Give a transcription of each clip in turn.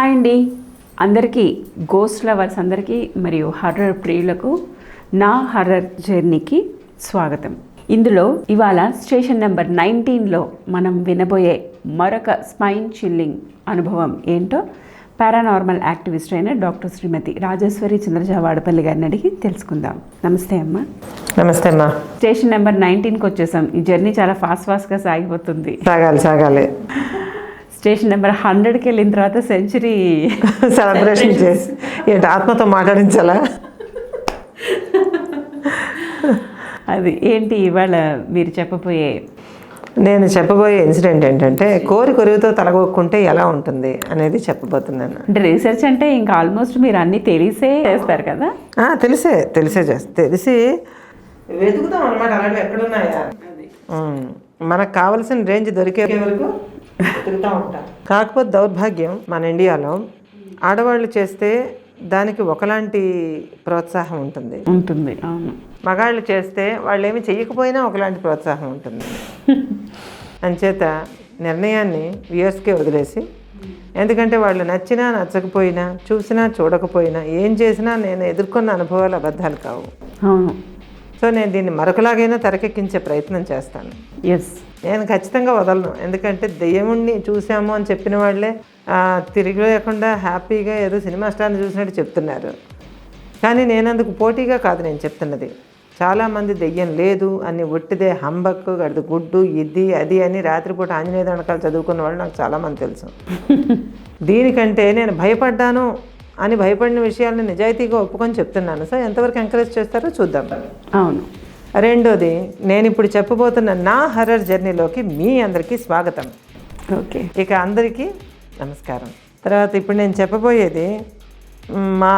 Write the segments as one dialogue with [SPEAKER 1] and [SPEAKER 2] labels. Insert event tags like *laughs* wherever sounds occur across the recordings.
[SPEAKER 1] అండి. అందరికీ ghost lovers అందరికీ మరియు హర్రర్ ప్రియులకు నా హర్రర్ జర్నీకి స్వాగతం. ఇందులో ఇవాళ స్టేషన్ నెంబర్ నైన్టీన్లో మనం వినబోయే మరొక స్పైన్ చిల్లింగ్ అనుభవం ఏంటో పారానార్మల్ యాక్టివిస్ట్ అయిన డాక్టర్ శ్రీమతి రాజేశ్వరి చంద్రజా వాడపల్లి గారిని అడిగి తెలుసుకుందాం. నమస్తే అమ్మ.
[SPEAKER 2] నమస్తే అమ్మా.
[SPEAKER 1] స్టేషన్ నెంబర్ నైన్టీన్కి వచ్చేసాం. ఈ జర్నీ చాలా ఫాస్ట్ ఫాస్ట్గా సాగిపోతుంది.
[SPEAKER 2] సాగాలి సాగాలి.
[SPEAKER 1] స్టేషన్ నెంబర్ హండ్రెడ్కి వెళ్ళిన తర్వాత సెంచరీ
[SPEAKER 2] సెలబ్రేషన్ చేసి. ఏంటి ఆత్మతో మాట్లాడించాలా?
[SPEAKER 1] అది ఏంటి ఇవాళ మీరు చెప్పబోయే?
[SPEAKER 2] నేను చెప్పబోయే ఇన్సిడెంట్ ఏంటంటే కోరి కొరువుతో తలగొక్కుంటే ఎలా ఉంటుంది అనేది చెప్పబోతున్నాను.
[SPEAKER 1] అంటే రీసెర్చ్ అంటే ఇంకా ఆల్మోస్ట్ మీరు అన్నీ తెలిసే చేస్తారు కదా?
[SPEAKER 2] తెలిసే తెలిసే చేస్తా తెలిసి వెతుకుతాం అనమాట అలాంటివి ఎక్కడున్నాయా? మనకు కావలసిన రేంజ్ దొరికే వరకు వెతుకుతూ కాకపోతే దౌర్భాగ్యం మన ఇండియాలో ఆడవాళ్ళు చేస్తే దానికి ఒకలాంటి ప్రోత్సాహం ఉంటుంది.
[SPEAKER 1] ఉంటుంది అవును.
[SPEAKER 2] మగాళ్ళు చేస్తే వాళ్ళు ఏమి చెయ్యకపోయినా ఒకలాంటి ప్రోత్సాహం ఉంటుంది. *laughs* అంచేత నిర్ణయాన్ని వ్యూయర్స్కే వదిలేసి ఎందుకంటే వాళ్ళు నచ్చినా నచ్చకపోయినా చూసినా చూడకపోయినా ఏం చేసినా నేను ఎదుర్కొన్న అనుభవాలు అబద్ధాలు కావు.
[SPEAKER 1] అవును.
[SPEAKER 2] సో నేను దీన్ని మరొకలాగైనా తెరకెక్కించే ప్రయత్నం చేస్తాను.
[SPEAKER 1] ఎస్
[SPEAKER 2] నేను ఖచ్చితంగా వదలను. ఎందుకంటే దెయ్యముడిని చూసాము అని చెప్పిన వాళ్ళే తిరిగి లేకుండా హ్యాపీగా ఏదో సినిమా స్టార్ని చూసినట్టు చెప్తున్నారు. కానీ నేను అందుకు పోటీగా కాదు నేను చెప్తున్నది. చాలామంది దెయ్యం లేదు అని ఒట్టిదే హంబక్కు గడిది గుడ్డు ఇది అది అని రాత్రిపూట ఆంజనేయ దండకాలు చదువుకున్న వాళ్ళు నాకు చాలామంది తెలుసు. *laughs* దీనికంటే నేను భయపడ్డాను. అని భయపడిన విషయాలను నిజాయితీగా ఒప్పుకొని చెప్తున్నాను. సో ఎంతవరకు ఎంకరేజ్ చేస్తారో చూద్దాం.
[SPEAKER 1] అవును.
[SPEAKER 2] రెండోది నేను ఇప్పుడు చెప్పబోతున్న నా హర్రర్ జర్నీలోకి మీ అందరికీ స్వాగతం.
[SPEAKER 1] ఓకే.
[SPEAKER 2] ఇక అందరికీ నమస్కారం. తర్వాత ఇప్పుడు నేను చెప్పబోయేది మా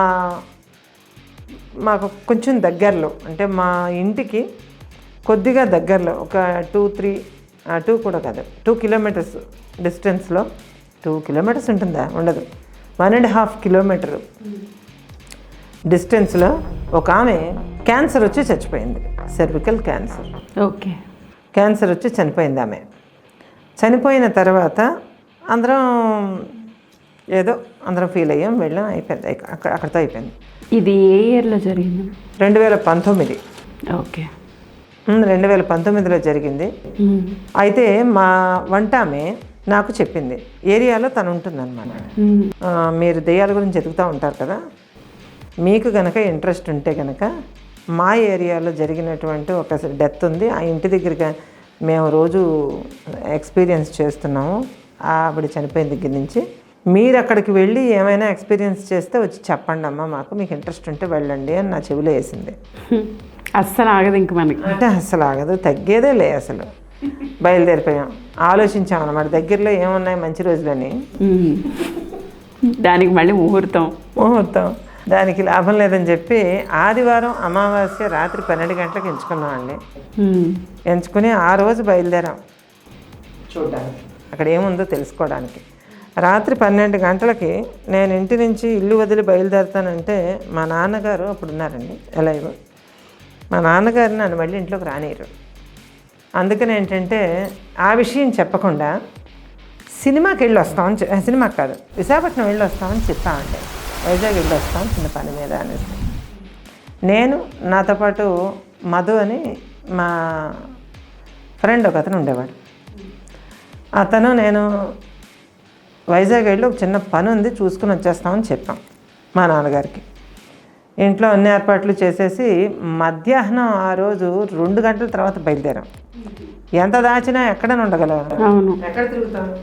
[SPEAKER 2] మాకు కొంచెం దగ్గరలో అంటే మా ఇంటికి కొద్దిగా దగ్గరలో ఒక టూ త్రీ టూ కూడా కాదు టూ కిలోమీటర్స్ డిస్టెన్స్లో టూ కిలోమీటర్స్ ఉంటుందా? ఉండదు. వన్ అండ్ హాఫ్ కిలోమీటర్ డిస్టెన్స్లో ఒక ఆమె క్యాన్సర్ వచ్చి చచ్చిపోయింది. Cervical cancer
[SPEAKER 1] okay.
[SPEAKER 2] క్యాన్సర్ వచ్చి చనిపోయింది ఆమె. చనిపోయిన తర్వాత అందరం ఏదో అందరం ఫీల్ అయ్యాం వెళ్ళాం అయిపోయింది. అక్కడ అక్కడితో అయిపోయింది.
[SPEAKER 1] ఇది ఏ ఇయర్లో జరిగింది?
[SPEAKER 2] రెండు వేల పంతొమ్మిది.
[SPEAKER 1] ఓకే.
[SPEAKER 2] రెండు వేల పంతొమ్మిదిలో జరిగింది. అయితే మా వంట ఆమె నాకు చెప్పింది. ఏరియాలో తను ఉంటుందన్నమాట. మీరు దెయ్యాల గురించి ఎదుగుతూ ఉంటారు కదా? మీకు గనక ఇంట్రెస్ట్ ఉంటే గనక మా ఏరియాలో జరిగినటువంటి ఒక డెత్ ఉంది. ఆ ఇంటి దగ్గరగా మేము రోజు ఎక్స్పీరియన్స్ చేస్తున్నాము. ఆవిడ చనిపోయిన దగ్గర నుంచి. మీరు అక్కడికి వెళ్ళి ఏమైనా ఎక్స్పీరియన్స్ చేస్తే వచ్చి చెప్పండి అమ్మా మాకు మీకు ఇంట్రెస్ట్ ఉంటే వెళ్ళండి అని నా చెవిలో వేసింది. *laughs*
[SPEAKER 1] అస్సలు ఆగదు ఇంక మనకి.
[SPEAKER 2] అంటే అసలు ఆగదు తగ్గేదే లే అసలు. బయలుదేరిపోయాం. ఆలోచించాం అన్నమాట దగ్గరలో ఏమున్నాయి మంచి రోజులని.
[SPEAKER 1] దానికి మళ్ళీ ముహూర్తం.
[SPEAKER 2] ముహూర్తం. దానికి లాభం లేదని చెప్పి ఆదివారం అమావాస్య రాత్రి పన్నెండు గంటలకు ఎంచుకున్నామండి.
[SPEAKER 1] మ్మ్.
[SPEAKER 2] ఎంచుకుని ఆ రోజు బయలుదేరాం. చూడడానికి. అక్కడ ఏముందో తెలుసుకోవడానికి. రాత్రి పన్నెండు గంటలకి నేను ఇంటి నుంచి ఇల్లు వదిలి బయలుదేరుతానంటే మా నాన్నగారు అప్పుడు ఉన్నారండి ఎలైవ్ మా నాన్నగారు నన్ను మళ్ళీ ఇంట్లోకి రానియరు. అందుకని ఏంటంటే ఆ విషయం చెప్పకుండా సినిమాకి వెళ్ళి వస్తామని సినిమాకి కాదు విశాఖపట్నం వెళ్ళి వస్తామని చెప్పామండి. వైజాగ్ వెళ్ళి వస్తాం చిన్న పని మీద అనేసి. నేను నాతో పాటు మధు అని మా ఫ్రెండ్ ఒక అతను ఉండేవాడు. అతను నేను వైజాగ్ వెళ్ళి ఒక చిన్న పని ఉంది చూసుకుని వచ్చేస్తామని చెప్పాం మా నాన్నగారికి. ఇంట్లో అన్ని ఏర్పాట్లు చేసేసి మధ్యాహ్నం ఆ రోజు రెండు గంటల తర్వాత బయలుదేరాం. ఎంత దాచినా ఎక్కడ ఉండగలం.
[SPEAKER 1] అవును.
[SPEAKER 2] ఎక్కడ తిరుగుతాం?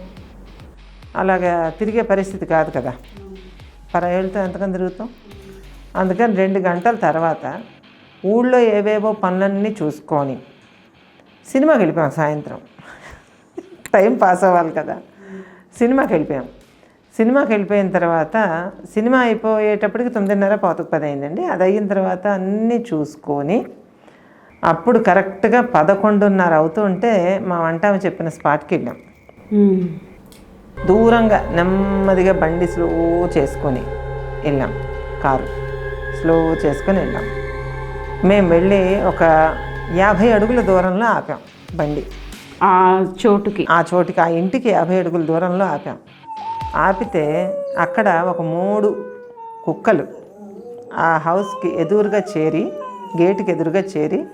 [SPEAKER 2] అలాగా తిరిగే పరిస్థితి కాదు కదా. పరాయేళ్ళతో ఎంతకని తిరుగుతాం? అందుకని రెండు గంటల తర్వాత ఊళ్ళో ఏవేవో పనులన్నీ చూసుకొని సినిమాకి వెళ్ళిపోయాం సాయంత్రం. టైం పాస్ అవ్వాలి కదా. సినిమాకి వెళ్ళిపోయాం. సినిమాకి వెళ్ళిపోయిన తర్వాత సినిమా అయిపోయేటప్పటికి తొమ్మిదిన్నర పాతకు పది అయిందండి. అది అయిన తర్వాత అన్నీ చూసుకొని అప్పుడు కరెక్ట్గా పదకొండున్నర అవుతుంటే మా వంట చెప్పిన స్పాట్కి వెళ్ళాం. దూరంగా నెమ్మదిగా బండి స్లో చేసుకొని వెళ్ళాం. కారు స్లో చేసుకొని వెళ్ళాం. మేము వెళ్ళి ఒక యాభై అడుగుల దూరంలో ఆపాం బండి.
[SPEAKER 1] ఆ చోటుకి.
[SPEAKER 2] ఆ చోటికి ఆ ఇంటికి యాభై అడుగుల దూరంలో ఆపాం. ఆపితే అక్కడ ఒక మూడు కుక్కలు ఆ హౌస్కి ఎదురుగా చేరి గేటుకి ఎదురుగా చేరి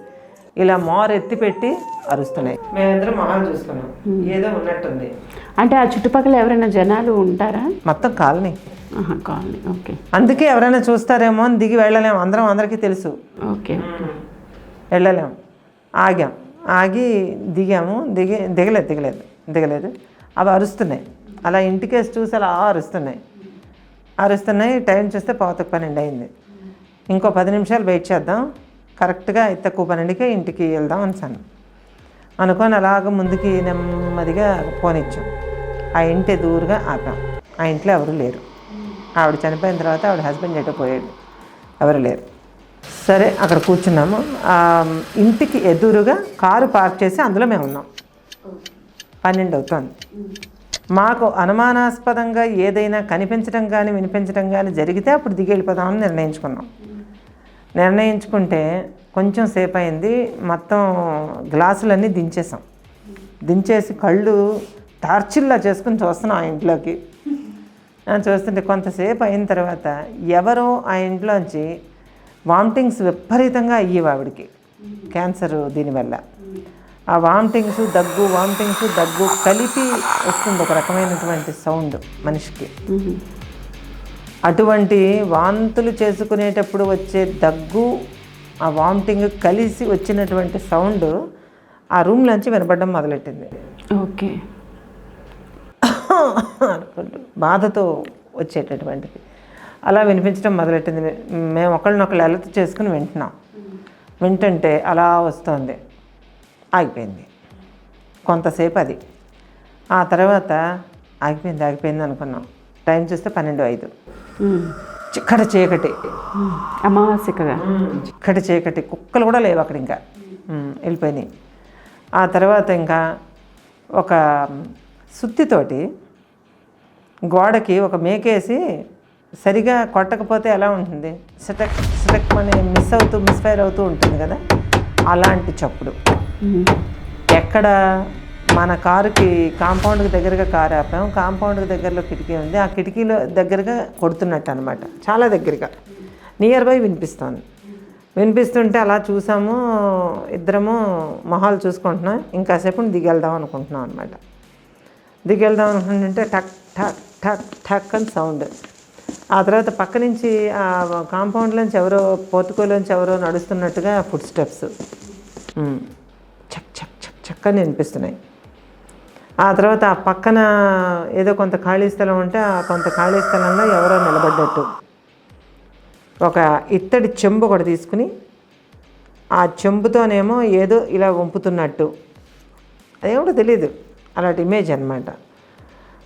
[SPEAKER 2] ఇలా మోర్ ఎత్తి పెట్టి అరుస్తున్నాయి. మేమిద్దరం మొహాలు చూసుకున్నాం ఏదో ఉన్నట్టుంది.
[SPEAKER 1] అంటే ఆ చుట్టుపక్కల ఎవరైనా జనాలు ఉంటారా?
[SPEAKER 2] మొత్తం కాలనీ.
[SPEAKER 1] కాలనీ. ఓకే.
[SPEAKER 2] అందుకే ఎవరైనా చూస్తారేమో అని దిగి వెళ్ళలేము అందరం అందరికీ తెలుసు.
[SPEAKER 1] ఓకే.
[SPEAKER 2] వెళ్ళలేము ఆగాం. ఆగి దిగాము. దిగి దిగలేదు దిగలేదు దిగలేదు. అవి అరుస్తున్నాయి. అలా ఇంటికేసి చూసి అలా అరుస్తున్నాయి అరుస్తున్నాయి టైం చూస్తే పాతకు పన్నెండు అయింది. ఇంకో పది నిమిషాలు వెయిట్ చేద్దాం. కరెక్ట్గా తక్కువ పన్నెండుకే ఇంటికి వెళ్దాం అనిసాను. అనుకొని అలాగ ముందుకి నెమ్మదిగా పోనిచ్చాం. ఆ ఇంటి దూరుగా ఆపాం. ఆ ఇంట్లో ఎవరు లేరు. ఆవిడ చనిపోయిన తర్వాత ఆవిడ హస్బెండ్ ఎటో పోయాడు? ఎవరు లేరు. సరే అక్కడ కూర్చున్నాము. ఇంటికి ఎదురుగా కారు పార్క్ చేసి అందులో మేము ఉన్నాం. పన్నెండు అవుతుంది. మాకు అనుమానాస్పదంగా ఏదైనా కనిపించడం కానీ వినిపించడం కానీ జరిగితే అప్పుడు దిగి వెళ్ళిపోదామని నిర్ణయించుకున్నాం. నిర్ణయించుకుంటే కొంచెం సేపు అయింది మొత్తం గ్లాసులన్నీ దించేసాం దించేసి కళ్ళు టార్చిల్లా చేసుకుని చూస్తున్నాం ఆ ఇంట్లోకి. చూస్తుంటే కొంతసేపు అయిన తర్వాత ఎవరో ఆ ఇంట్లోంచి వామిటింగ్స్ విపరీతంగా అయ్యేవి ఆవిడకి. క్యాన్సర్ దీనివల్ల. ఆ వామిటింగ్స్ దగ్గు వామిటింగ్స్ దగ్గు కలిపి వస్తుంది ఒక రకమైనటువంటి సౌండ్ మనిషికి. అటువంటి వాంతులు చేసుకునేటప్పుడు వచ్చే దగ్గు ఆ వామిటింగ్ కలిసి వచ్చినటువంటి సౌండ్ ఆ రూమ్లోంచి వినపడడం మొదలెట్టింది.
[SPEAKER 1] ఓకే.
[SPEAKER 2] బాధతో వచ్చేటటువంటిది. అలా వినిపించడం మొదలెట్టింది. మేము ఒకళ్ళనొకళ్ళు అలర్ట్ చేసుకుని వింటున్నాం. వింటుంటే అలా వస్తుంది. ఆగిపోయింది. కొంతసేపు అది ఆ తర్వాత ఆగిపోయింది ఆగిపోయింది అనుకున్నాం. టైం చూస్తే పన్నెండు ఐదు. చిక్కడ చీకటి.
[SPEAKER 1] మ్మ్. అమావాస్యకగా.
[SPEAKER 2] చిక్కటి చీకటి. కుక్కలు కూడా లేవు అక్కడ ఇంకా. వెళ్ళిపోయినాయి. ఆ తర్వాత ఇంకా ఒక సుత్తితోటి గోడకి ఒక మేకేసి సరిగా కొట్టకపోతే ఎలా ఉంటుంది? సిటక్ సిటక్ అని మిస్ అవుతూ మిస్ఫైర్ అవుతూ ఉంటుంది కదా? అలాంటి చప్పుడు. ఎక్కడ మన కారుకి కాంపౌండ్కి దగ్గరగా కారు ఆపాం. కాంపౌండ్కి దగ్గరలో కిటికీ ఉంది. ఆ కిటికీలో దగ్గరగా కొడుతున్నట్టు అనమాట చాలా దగ్గరగా. నియర్ బై వినిపిస్తోంది. వినిపిస్తుంటే అలా చూసాము. ఇద్దరము మొహాలు చూసుకుంటున్నాం. ఇంకాసేపు దిగెళ్దాం అనుకుంటున్నాం అనమాట దిగెళ్దాం అనుకుంటుంటే టక్ టక్ టక్ టక్ అని సౌండ్. ఆ తర్వాత పక్క నుంచి ఆ కాంపౌండ్లోంచి ఎవరో పోర్టుకోలోంచి ఎవరో నడుస్తున్నట్టుగా ఫుడ్ స్టెప్స్ చక్ చక్ చక్ చక్ అని వినిపిస్తున్నాయి ఆ తర్వాత ఆ పక్కన ఏదో కొంత ఖాళీ స్థలం ఉంటే ఆ కొంత ఖాళీ స్థలంలో ఎవరో నిలబడ్డట్టు. ఒక ఇత్తడి చెంబు ఒకటి తీసుకుని ఆ చెంబుతోనేమో ఏదో ఇలా వంపుతున్నట్టు. అదేమిటో తెలియదు అలాంటి ఇమేజ్ అనమాట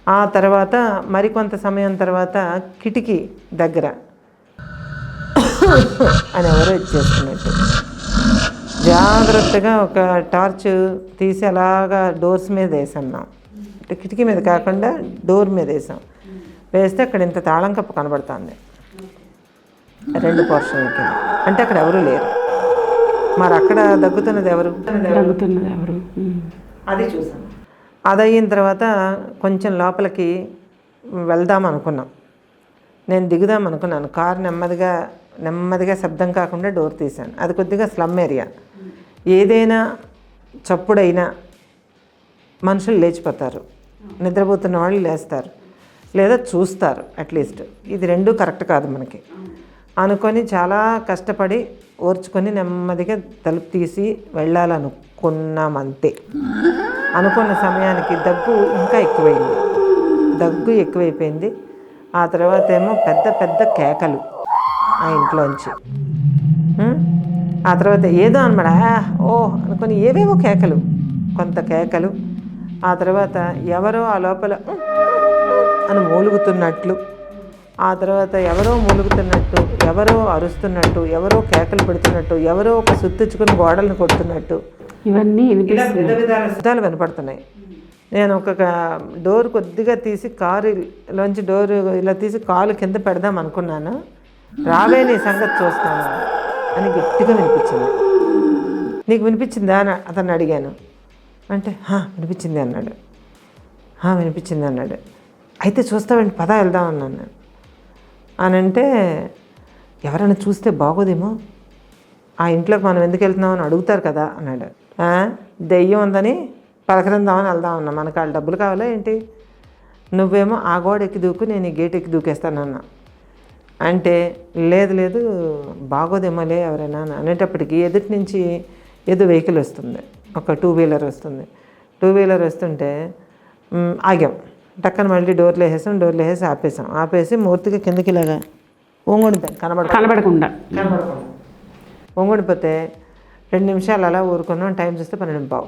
[SPEAKER 2] ఆ తర్వాత మరికొంత సమయం తర్వాత కిటికీ దగ్గర *coughs* అని ఎవరో ఇచ్చేస్తున్నట్టు జాగ్రత్తగా ఒక టార్చ్ తీసి అలాగా డోర్స్ మీద వేసాం అంటే కిటికీ మీద కాకుండా డోర్ మీద వేసాం. వేస్తే అక్కడ ఇంత తాళం కప్పు కనబడుతుంది. రెండు పోర్షన్లకి అంటే అక్కడ ఎవరు లేరు. మరి అక్కడ దగ్గుతున్నది ఎవరు?
[SPEAKER 1] తగ్గుతున్నది ఎవరు.
[SPEAKER 2] అది చూసాం. అది అయిన తర్వాత కొంచెం లోపలికి వెళ్దాం అనుకున్నాం. నేను దిగుదాం అనుకున్నాను. కారు నెమ్మదిగా నెమ్మదిగా శబ్దం కాకుండా డోర్ తీశాను. అది కొద్దిగా స్లమ్ ఏరియా. ఏదైనా చప్పుడైనా మనుషులు లేచిపోతారు. నిద్రపోతున్న వాళ్ళు లేస్తారు. లేదా చూస్తారు అట్లీస్ట్ ఇది రెండూ కరెక్ట్ కాదు మనకి. అనుకొని చాలా కష్టపడి ఓర్చుకొని నెమ్మదిగా తలుపు తీసి వెళ్ళాలనుకున్నామంతే అనుకున్న సమయానికి దగ్గు ఇంకా ఎక్కువైంది. దగ్గు ఎక్కువైపోయింది. ఆ తర్వాత ఏమో పెద్ద పెద్ద కేకలు. ఆ ఇంట్లోంచి? ఆ తర్వాత ఏదో అనమాట "ఆ, ఓ అనుకొని ఏవేవో కేకలు కొంత కేకలు. ఆ తర్వాత ఎవరో ఆ లోపల "ఉం, అని మూలుగుతున్నట్లు. ఆ తర్వాత ఎవరో మూలుగుతున్నట్టు ఎవరో అరుస్తున్నట్టు ఎవరో కేకలు పెడుతున్నట్టు ఎవరో ఒక సుత్తించుకుని గోడలను కొడుతున్నట్టు.
[SPEAKER 1] ఇవన్నీ
[SPEAKER 2] వివిధ విధాల శబ్దాలు వినపడుతున్నాయి. నేను ఒక డోర్ కొద్దిగా తీసి కారు లోంచి డోర్ ఇలా తీసి కాలు కింద పెడదాం అనుకున్నాను. రావే నీ సంగతి చూస్తాను అని గట్టిగా వినిపించింది. నీకు వినిపించిందా అని అతన్ని అడిగాను. అంటే వినిపించింది అన్నాడు. వినిపించింది అన్నాడు. అయితే చూస్తావండి పద వెళ్దాం అన్నాను నేను. అని అంటే ఎవరైనా చూస్తే బాగోదేమో? ఆ ఇంట్లోకి మనం ఎందుకు వెళ్తున్నామని అడుగుతారు కదా అన్నాడు. దెయ్యం ఉందని పలకరిందామని వెళ్దామన్నా మనకు వాళ్ళ డబ్బులు కావాలా ఏంటి? నువ్వేమో ఆ గోడ ఎక్కి దూకు నేను ఈ గేట్ ఎక్కి దూకేస్తానన్నా. అంటే లేదు లేదు బాగోదేమోలే ఎవరైనా అని అనేటప్పటికి ఎదుటి నుంచి ఏదో వెహికల్ వస్తుంది ఒక టూ వీలర్ వస్తుంది. టూ వీలర్ వస్తుంటే ఆగాం. టక్కన మళ్ళీ డోర్లు వేసేసాం డోర్లు వేసేసి ఆపేసాం. ఆపేసి మూర్తిగా కిందకి ఇలాగా ఓంగుడిద్దాం కనబడ
[SPEAKER 1] కనబడకుండా.
[SPEAKER 2] కనబడకుండా. వంగుడిపోతే రెండు నిమిషాలు అలా ఊరుకున్నాం టైం చూస్తే పన్నెండు పావు.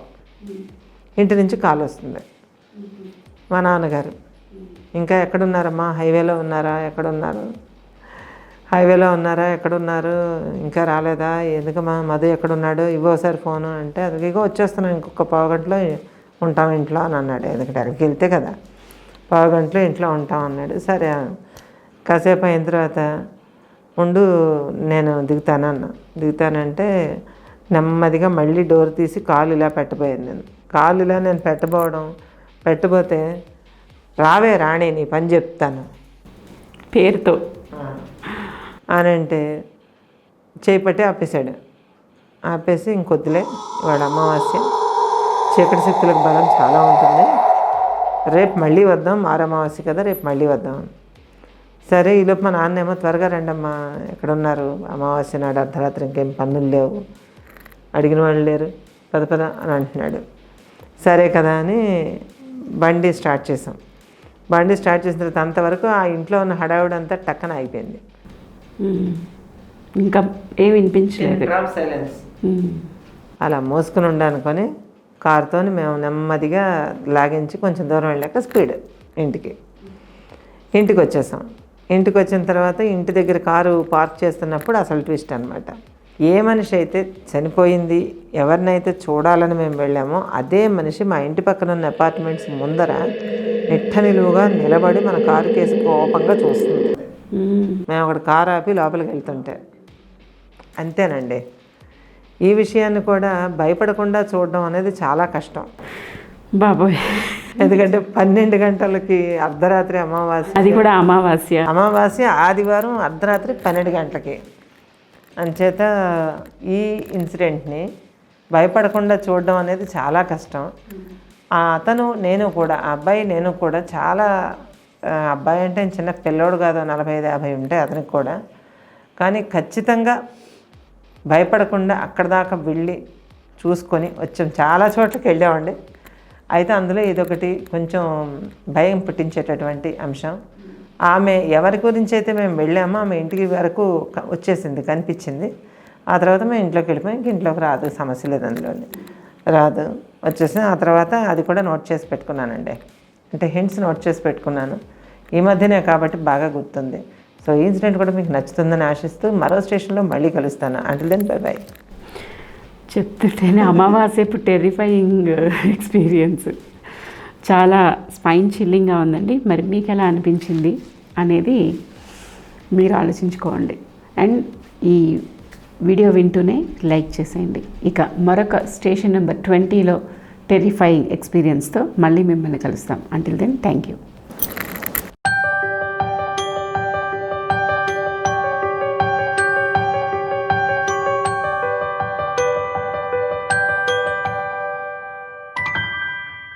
[SPEAKER 2] ఇంటి నుంచి కాల్ వస్తుంది. మా నాన్నగారు. ఇంకా ఎక్కడున్నారమ్మా? హైవేలో ఉన్నారా? ఎక్కడున్నారు? హైవేలో ఉన్నారా? ఎక్కడున్నారు? ఇంకా రాలేదా? ఎందుకమ్మా మధు ఎక్కడున్నాడు? ఇవ్వోసారి ఫోను అంటే అది ఇగో వచ్చేస్తున్నాం ఇంకొక పావు గంటలో ఉంటాం ఇంట్లో అని అన్నాడు. ఎందుకంటే అక్కడికి వెళ్తే కదా. పావు గంటలో ఇంట్లో ఉంటాం అన్నాడు. సరే కాసేపు అయిన తర్వాత ఉండు నేను దిగుతాను అన్న. దిగుతానంటే నెమ్మదిగా మళ్ళీ డోర్ తీసి కాలు ఇలా పెట్టబోయాను నేను. కాలు ఇలా నేను పెట్టబోవడం పెట్టబోతే రావే రాణి నీ పని చెప్తాను.
[SPEAKER 1] పేరుతో.
[SPEAKER 2] అని అంటే చేయి ఆపేశాడు. ఆపేసి ఇంకొద్దులే వాడు అమావాస్య. చీకటి శక్తులకు బలం చాలా ఉంటుంది. రేపు మళ్ళీ వద్దాం. ఆరు అమావాస్య కదా రేపు మళ్ళీ వద్దాం. సరే ఈలోపు మా నాన్నేమో త్వరగా రండమ్మా. ఎక్కడున్నారు? అమావాస్య నాడు అర్ధరాత్రి ఇంకేం పనులు లేవు. అడిగిన వాళ్ళు లేరు. పద పద అని అంటున్నాడు. సరే కదా అని బండి స్టార్ట్ చేసాం బండి స్టార్ట్ చేసిన తర్వాత అంతవరకు ఆ ఇంట్లో ఉన్న హడావుడంతా టక్కన అయిపోయింది.
[SPEAKER 1] ఇంకా ఏం వినిపించలేదు.
[SPEAKER 2] అలా మోసుకుని ఉండనుకొని కారుతో మేము నెమ్మదిగా లాగించి కొంచెం దూరం వెళ్ళాక స్పీడ్ ఇంటికి. ఇంటికి వచ్చేసాం. ఇంటికి వచ్చిన తర్వాత ఇంటి దగ్గర కారు పార్క్ చేస్తున్నప్పుడు అసలు ట్విస్ట్ అనమాట ఏ మనిషి అయితే చనిపోయింది ఎవరినైతే చూడాలని మేము వెళ్ళామో అదే మనిషి మా ఇంటి పక్కన ఉన్న అపార్ట్మెంట్స్ ముందర నిట్ట నిలువుగా నిలబడి మన కారు కేసు కోపంగా చూస్తుంది. మేము అక్కడ కారు ఆపి లోపలికి వెళ్తుంటే. అంతేనండి. ఈ విషయాన్ని కూడా భయపడకుండా చూడడం అనేది చాలా కష్టం.
[SPEAKER 1] బాబోయ్.
[SPEAKER 2] ఎందుకంటే పన్నెండు గంటలకి అర్ధరాత్రి అమావాస్య.
[SPEAKER 1] అది కూడా అమావాస్య.
[SPEAKER 2] అమావాస్య ఆదివారం అర్ధరాత్రి పన్నెండు గంటలకి. అంచేత ఈ ఇన్సిడెంట్ని భయపడకుండా చూడడం అనేది చాలా కష్టం. ఆ అతను నేను కూడా ఆ అబ్బాయి నేను కూడా చాలా అబ్బాయి అంటే చిన్న పిల్లోడు కాదు నలభై ఐదు యాభై ఉంటే అతనికి కూడా. కానీ ఖచ్చితంగా భయపడకుండా అక్కడ దాకా వెళ్ళి చూసుకొని వచ్చాం. చాలా చోట్లకి వెళ్ళామండి. అయితే అందులో ఇదొకటి కొంచెం భయం పుట్టించేటటువంటి అంశం. ఆమె ఎవరి గురించి అయితే మేము వెళ్ళామో ఆమె ఇంటికి వరకు వచ్చేసింది కనిపించింది. ఆ తర్వాత మేము ఇంట్లోకి వెళ్ళిపోయాం. ఇంక ఇంట్లోకి రాదు సమస్య లేదు అందులో రాదు వచ్చేసి ఆ తర్వాత అది కూడా నోట్ చేసి పెట్టుకున్నానండి. అంటే హింట్స్ నోట్ చేసి పెట్టుకున్నాను. ఈ మధ్యనే కాబట్టి బాగా గుర్తుంది. సో ఈ ఇన్సిడెంట్ కూడా మీకు నచ్చుతుందని ఆశిస్తూ మరో స్టేషన్లో మళ్ళీ కలుస్తాను. అంటే దెన్ బై బై
[SPEAKER 1] చెప్తుంటేనే అమావాస్య ఇప్పుడు టెరిఫైయింగ్ ఎక్స్పీరియన్స్ చాలా స్పైన్ చిల్లింగ్గా ఉందండి. మరి మీకు ఎలా అనిపించింది అనేది మీరు ఆలోచించుకోండి. అండ్ ఈ వీడియో వింటూనే లైక్ చేసేయండి. ఇక మరొక స్టేషన్ నెంబర్ ట్వంటీలో టెరిఫై ఎక్స్పీరియన్స్తో మళ్ళీ మిమ్మల్ని కలుస్తాం. Until then thank you